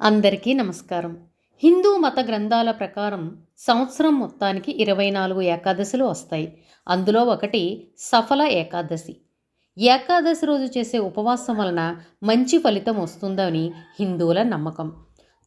అందరికీ నమస్కారం. హిందూ మత గ్రంథాల ప్రకారం సంవత్సరం మొత్తానికి ఇరవై నాలుగు ఏకాదశులు వస్తాయి. అందులో ఒకటి సఫల ఏకాదశి. ఏకాదశి రోజు చేసే ఉపవాసం వలన మంచి ఫలితం వస్తుందని హిందువుల నమ్మకం.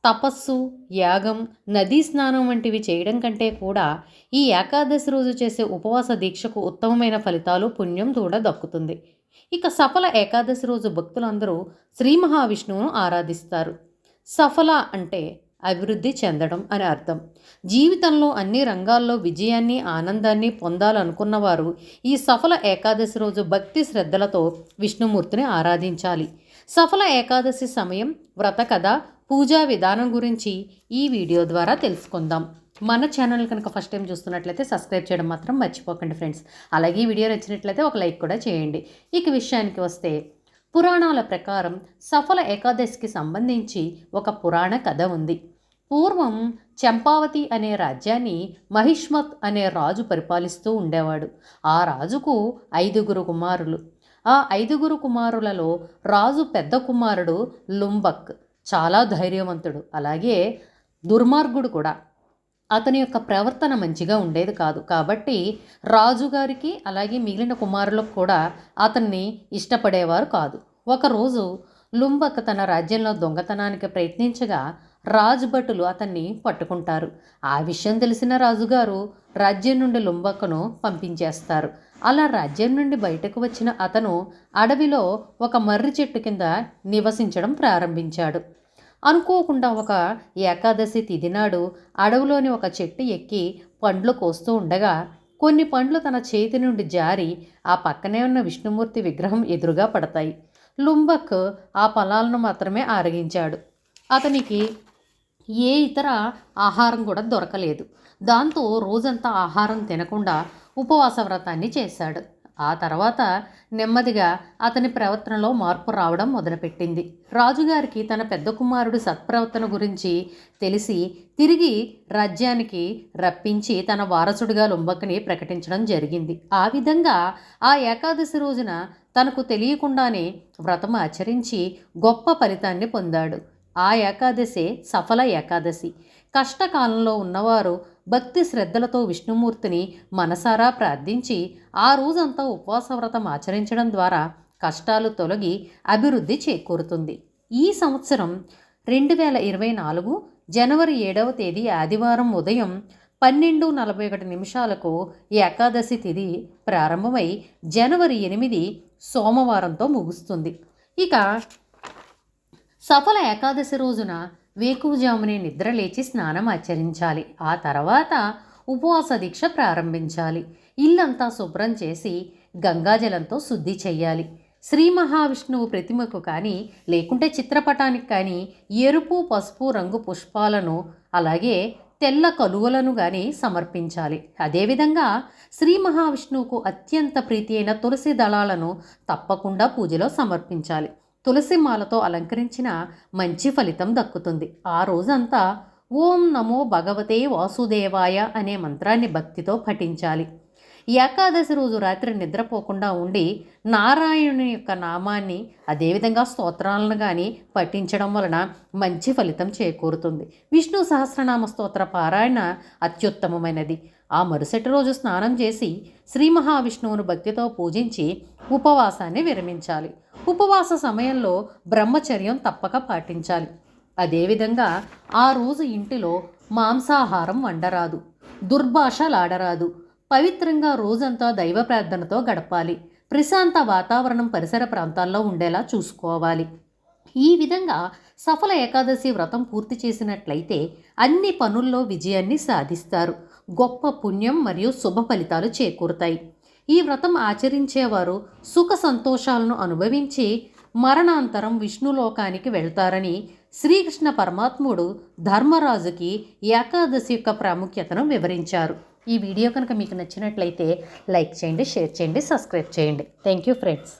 తపస్సు యాగం నదీ స్నానం వంటివి చేయడం కంటే కూడా ఈ ఏకాదశి రోజు చేసే ఉపవాస దీక్షకు ఉత్తమమైన ఫలితాలు పుణ్యం కూడా దక్కుతుంది. ఇక సఫల ఏకాదశి రోజు భక్తులందరూ శ్రీ మహావిష్ణువును ఆరాధిస్తారు. సఫల అంటే అభివృద్ధి చెందడం అని అర్థం. జీవితంలో అన్ని రంగాల్లో విజయాన్ని ఆనందాన్ని పొందాలనుకున్నవారు ఈ సఫల ఏకాదశి రోజు భక్తి శ్రద్ధలతో విష్ణుమూర్తిని ఆరాధించాలి. సఫల ఏకాదశి సమయం వ్రత కథ పూజా విధానం గురించి ఈ వీడియో ద్వారా తెలుసుకుందాం. మన ఛానల్ కనుక ఫస్ట్ టైం చూస్తున్నట్లయితే సబ్స్క్రైబ్ చేయడం మాత్రం మర్చిపోకండి ఫ్రెండ్స్. అలాగే ఈ వీడియో నచ్చినట్లయితే ఒక లైక్ కూడా చేయండి. ఇక విషయానికి వస్తే పురాణాల ప్రకారం సఫల ఏకాదశికి సంబంధించి ఒక పురాణ కథ ఉంది. పూర్వం చంపావతి అనే రాజ్యాన్ని మహిష్మత్ అనే రాజు పరిపాలిస్తూ ఉండేవాడు. ఆ రాజుకు ఐదుగురు కుమారులు. ఆ ఐదుగురు కుమారులలో రాజు పెద్ద కుమారుడు లుంబక్ చాలా ధైర్యవంతుడు. అలాగే దుర్మార్గుడు కూడా. అతని యొక్క ప్రవర్తన మంచిగా ఉండేది కాదు. కాబట్టి రాజుగారికి అలాగే మిగిలిన కుమారులకు కూడా అతన్ని ఇష్టపడేవారు కాదు. ఒకరోజు లుంబక్ తన రాజ్యంలో దొంగతనానికి ప్రయత్నించగా రాజుభటులు అతన్ని పట్టుకుంటారు. ఆ విషయం తెలిసిన రాజుగారు రాజ్యం నుండి లుంబక్కను పంపించేస్తారు. అలా రాజ్యం నుండి బయటకు వచ్చిన అతను అడవిలో ఒక మర్రి చెట్టు కింద నివసించడం ప్రారంభించాడు. అనుకోకుండా ఒక ఏకాదశి తిథి నాడు అడవిలోని ఒక చెట్టు ఎక్కి పండ్లు కోస్తూ ఉండగా కొన్ని పండ్లు తన చేతి నుండి జారి ఆ పక్కనే ఉన్న విష్ణుమూర్తి విగ్రహం ఎదురుగా పడతాయి. లుంబక్ ఆ ఫలాలను మాత్రమే ఆరగించాడు. అతనికి ఏ ఇతర ఆహారం కూడా దొరకలేదు. దాంతో రోజంతా ఆహారం తినకుండా ఉపవాస వ్రతాన్ని చేశాడు. ఆ తర్వాత నెమ్మదిగా అతని ప్రవర్తనలో మార్పు రావడం మొదలుపెట్టింది. రాజుగారికి తన పెద్ద కుమారుడు సత్ప్రవర్తన గురించి తెలిసి తిరిగి రాజ్యానికి రప్పించి తన వారసుడిగా లుంబక్ని ప్రకటించడం జరిగింది. ఆ విధంగా ఆ ఏకాదశి రోజున తనకు తెలియకుండానే వ్రతం ఆచరించి గొప్ప ఫలితాన్ని పొందాడు. ఆ ఏకాదశి సఫల ఏకాదశి. కష్టకాలంలో ఉన్నవారు భక్తి శ్రద్ధలతో విష్ణుమూర్తిని మనసారా ప్రార్థించి ఆ రోజంతా ఉపవాస వ్రతం ఆచరించడం ద్వారా కష్టాలు తొలగి అభివృద్ధి చేకూరుతుంది. ఈ సంవత్సరం రెండు వేల ఇరవై నాలుగు జనవరి ఏడవ తేదీ ఆదివారం ఉదయం పన్నెండు నలభై ఒకటి నిమిషాలకు ఏకాదశి తిథి ప్రారంభమై జనవరి ఎనిమిది సోమవారంతో ముగుస్తుంది. ఇక సఫల ఏకాదశి రోజున వేకువజామునే నిద్ర లేచి స్నానం ఆచరించాలి. ఆ తర్వాత ఉపవాస దీక్ష ప్రారంభించాలి. ఇల్లంతా శుభ్రం చేసి గంగాజలంతో శుద్ధి చెయ్యాలి శ్రీ మహావిష్ణువు ప్రతిమకు కానీ లేకుంటే చిత్రపటానికి కానీ ఎరుపు పసుపు రంగు పుష్పాలను అలాగే తెల్ల కలువలను కానీ సమర్పించాలి. అదేవిధంగా శ్రీ మహావిష్ణువుకు అత్యంత ప్రీతి అయిన తులసి దళాలను తప్పకుండా పూజలో సమర్పించాలి. తులసి మాలతో అలంకరించిన మంచి ఫలితం దక్కుతుంది. ఆ రోజంతా ఓం నమో భగవతే వాసుదేవాయ అనే మంత్రాన్ని భక్తితో పఠించాలి. ఏకాదశి రోజు రాత్రి నిద్రపోకుండా ఉండి నారాయణుని యొక్క నామాన్ని అదేవిధంగా స్తోత్రాలను కానీ పఠించడం వలన మంచి ఫలితం చేకూరుతుంది. విష్ణు సహస్రనామ స్తోత్ర పారాయణ అత్యుత్తమమైనది. ఆ మరుసటి రోజు స్నానం చేసి శ్రీ మహావిష్ణువును భక్తితో పూజించి ఉపవాసాన్ని విరమించాలి. ఉపవాస సమయంలో బ్రహ్మచర్యం తప్పక పాటించాలి. అదేవిధంగా ఆ రోజు ఇంటిలో మాంసాహారం వండరాదు దుర్భాషలాడరాదు. పవిత్రంగా రోజంతా దైవ ప్రార్థనతో గడపాలి. ప్రశాంత వాతావరణం పరిసర ప్రాంతాల్లో ఉండేలా చూసుకోవాలి. ఈ విధంగా సఫల ఏకాదశి వ్రతం పూర్తి చేసినట్లయితే అన్ని పనుల్లో విజయాన్ని సాధిస్తారు. గొప్ప పుణ్యం మరియు శుభ ఫలితాలు చేకూరుతాయి. ఈ వ్రతం ఆచరించేవారు సుఖ సంతోషాలను అనుభవించి మరణాంతరం విష్ణులోకానికి వెళ్తారని శ్రీకృష్ణ పరమాత్ముడు ధర్మరాజుకి ఏకాదశి యొక్క ప్రాముఖ్యతను వివరించారు. ఈ వీడియో కనుక మీకు నచ్చినట్లయితే లైక్ చేయండి షేర్ చేయండి సబ్స్క్రైబ్ చేయండి. Thank you friends